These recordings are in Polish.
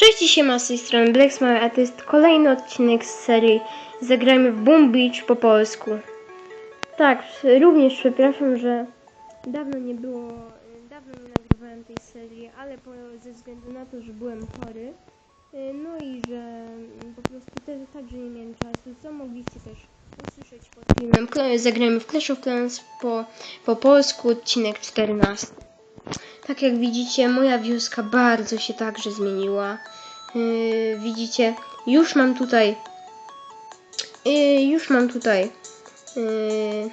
Cześć, siema z tej strony Black a to jest kolejny odcinek z serii Zagrajmy w Boom Beach po polsku. Tak, również przepraszam, że dawno nie było, dawno nie nagrywałem tej serii, ale po, ze względu na to, że byłem chory, y, no i że po prostu też także nie miałem czasu, co mogliście też usłyszeć pod filmem. Zagrajmy w Clash of Clans po, po polsku, odcinek 14. Tak jak widzicie, moja wioska bardzo się także zmieniła. Yy, widzicie, już mam tutaj, yy, już mam tutaj yy,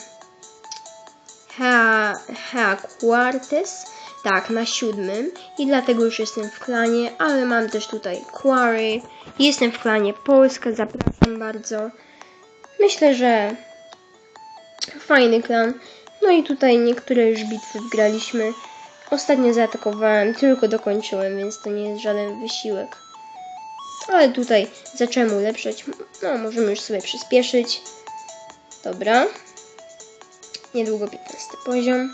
Hea, Quartes, tak, na siódmym i dlatego już jestem w klanie, ale mam też tutaj Quarry, jestem w klanie Polska, zapraszam bardzo. Myślę, że fajny klan. No i tutaj niektóre już bitwy wgraliśmy. Ostatnio zaatakowałem, tylko dokończyłem, więc to nie jest żaden wysiłek. Ale tutaj zacząłem ulepszać. No, możemy już sobie przyspieszyć. Dobra. Niedługo 15 poziom.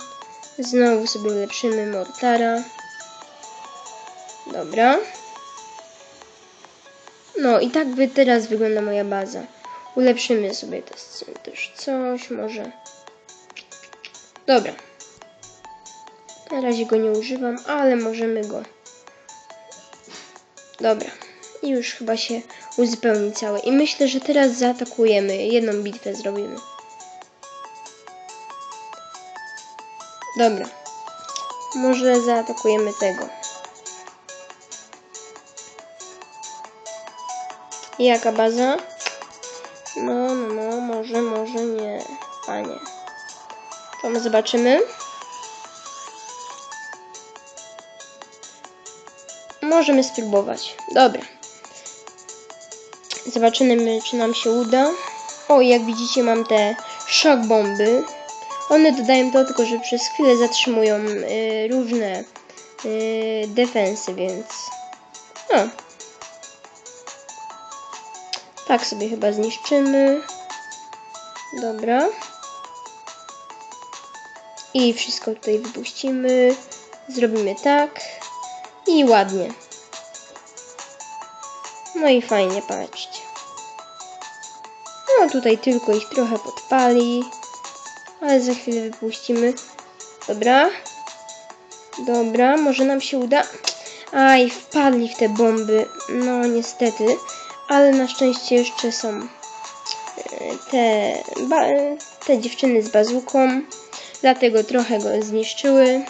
Znowu sobie ulepszymy Mortara. Dobra. No i tak by teraz wygląda moja baza. Ulepszymy sobie też, coś, może. Dobra. Na razie go nie używam, ale możemy go. Dobra. I już chyba się uzupełni całe. I myślę, że teraz zaatakujemy. Jedną bitwę zrobimy. Dobra. Może zaatakujemy tego. Jaka baza? No, no, no, może, może nie. A nie. To my zobaczymy. Możemy spróbować. Dobra. Zobaczymy, czy nam się uda. O, jak widzicie, mam te szok bomby. One dodają to tylko, że przez chwilę zatrzymują y, różne y, defensy, więc. No. Tak sobie chyba zniszczymy. Dobra. I wszystko tutaj wypuścimy. Zrobimy tak. I ładnie. No i fajnie, patrzcie. No tutaj tylko ich trochę podpali. Ale za chwilę wypuścimy. Dobra. Dobra, może nam się uda. Aj, wpadli w te bomby. No niestety. Ale na szczęście jeszcze są e, te, te dziewczyny z bazuką. Dlatego trochę go zniszczyły.